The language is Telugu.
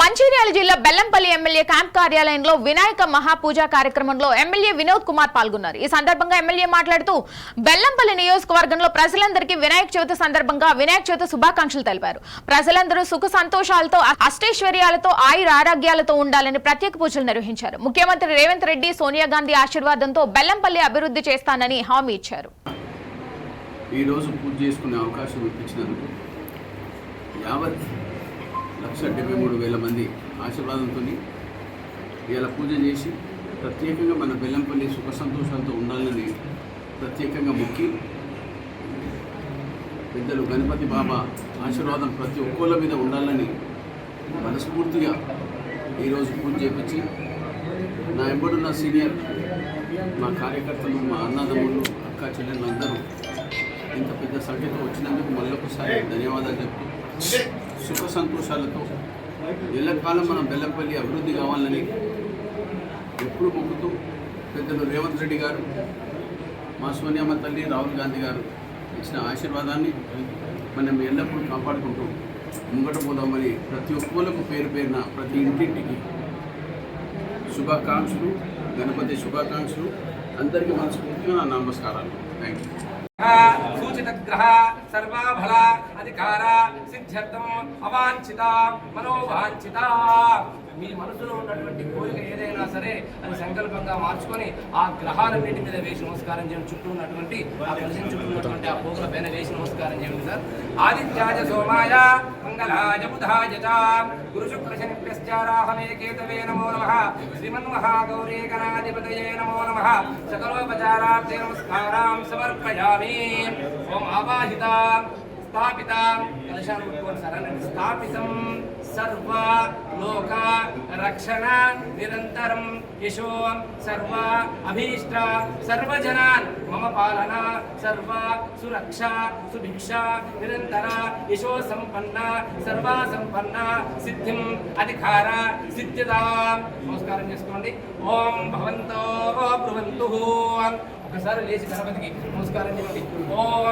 మంచిర్యాల జిల్లా బెల్లంపల్లి ఎమ్మెల్యే క్యాంప్ కార్యాలయంలో వినాయక మహాపూజ కార్యక్రమంలో ఎమ్మెల్యే వినోద్ కుమార్ పాల్గొన్నారు. ఈ సందర్భంగా ఎమ్మెల్యే మాట్లాడుతూ బెల్లంపల్లి నియోజకవర్గంలో ప్రజలందరికీ వినాయక చవితి సందర్భంగా వినాయక చవితి శుభాకాంక్షలు తెలిపారు. ప్రజలందరూ సుఖ సంతోషాలతో అష్టైశ్వర్యాలతో ఆయుర ఆరోగ్యాలతో ఉండాలని ప్రత్యేక పూజలు నిర్వహించారు. ముఖ్యమంత్రి రేవంత్ రెడ్డి సోనియా గాంధీ ఆశీర్వాదంతో బెల్లంపల్లి అభివృద్ధి చేస్తానని హామీ ఇచ్చారు. ఈరోజు పూజ చేసుకునే అవకాశం ఇప్పించినందుకు యావత్ లక్ష డెబ్బై మూడు వేల మంది ఆశీర్వాదంతో ఇలా పూజ చేసి ప్రత్యేకంగా మన బెల్లంపల్లి సుఖ సంతోషాలతో ఉండాలని ప్రత్యేకంగా మొక్కి పెద్దలు గణపతి బాబా ఆశీర్వాదం ప్రతి ఒక్కళ్ళ మీద ఉండాలని మనస్ఫూర్తిగా ఈరోజు పూజ చేపించి నా ఎంబడున్న సీనియర్ మా కార్యకర్తలు మా అన్నదమ్ములు అక్క చెల్లెళ్ళు అందరూ ఇంత పెద్ద సంఖ్యతో వచ్చినందుకు మళ్ళొకసారి ధన్యవాదాలు చెప్తూ సుఖ సంతోషాలతో ఎల్లకాలం మనం బెల్లంపల్లి అభివృద్ధి కావాలని ఎప్పుడు మొక్కుతూ పెద్దలు రేవంత్ రెడ్డి గారు మా సోనియామ్మ తల్లి రాహుల్ గాంధీ గారు ఇచ్చిన ఆశీర్వాదాన్ని మనం ఎల్లప్పుడూ కాపాడుకుంటూ ముంగట పోదామని ప్రతి ఒక్కరికి పేరు పేరున ప్రతి ఇంటింటికి శుభాకాంక్షలు గణపతి శుభాకాంక్షలు. అందరికీ మనస్ఫూర్తిగా నా నమస్కారాలు. థ్యాంక్ యూ सूचितग्रह सर्वाभला అధికార సిద్ధ్యర్థం అవాంఛిత మనోవాంఛిత. మీ మనసులో ఉన్నటువంటి కోరిక ఏదైనా సరే అది సంకల్పంగా మార్చుకొని ఆ గ్రహాలన్నిటి మీద వేసి నమస్కారం చేయండి చుట్టూ ఉన్నటువంటి ఆ కలిసిన చుట్టూ ఉన్నటువంటి ఆ పోగుల పైన వేసి నమస్కారం చేయండి సార్. ఆదిత్యాయ సోమాయ మంగళాయ బుధాయ గురు శుక్ల శనిభ్యశ్చారాహమే కేతవే నమో నమః. శ్రీమన్మహాగౌరీ గణాధిపతయే నమో నమ. సకలోపచారార్థే నమస్కారాం సమర్పయామి. ఓం ఆవాహిత. స్థాపిత కలశాన్ని పట్టుకోండి సార్ అనండి స్థాపితం సర్వ లోక రక్షణ నిరంతరం యశో సర్వ అభీష్ట సర్వజనాన్ మమ పాలన సర్వ సురక్ష సుభిక్ష నిరంతర యశో సంపన్న సర్వ సంపన్న సిద్ధిం అధికార సిద్ధ్యత నమస్కారం చేసుకోండి। ఓం భవంతో బ్రువంతు। ఒకసారి లేచి గణపతికి నమస్కారం చేయండి ఓం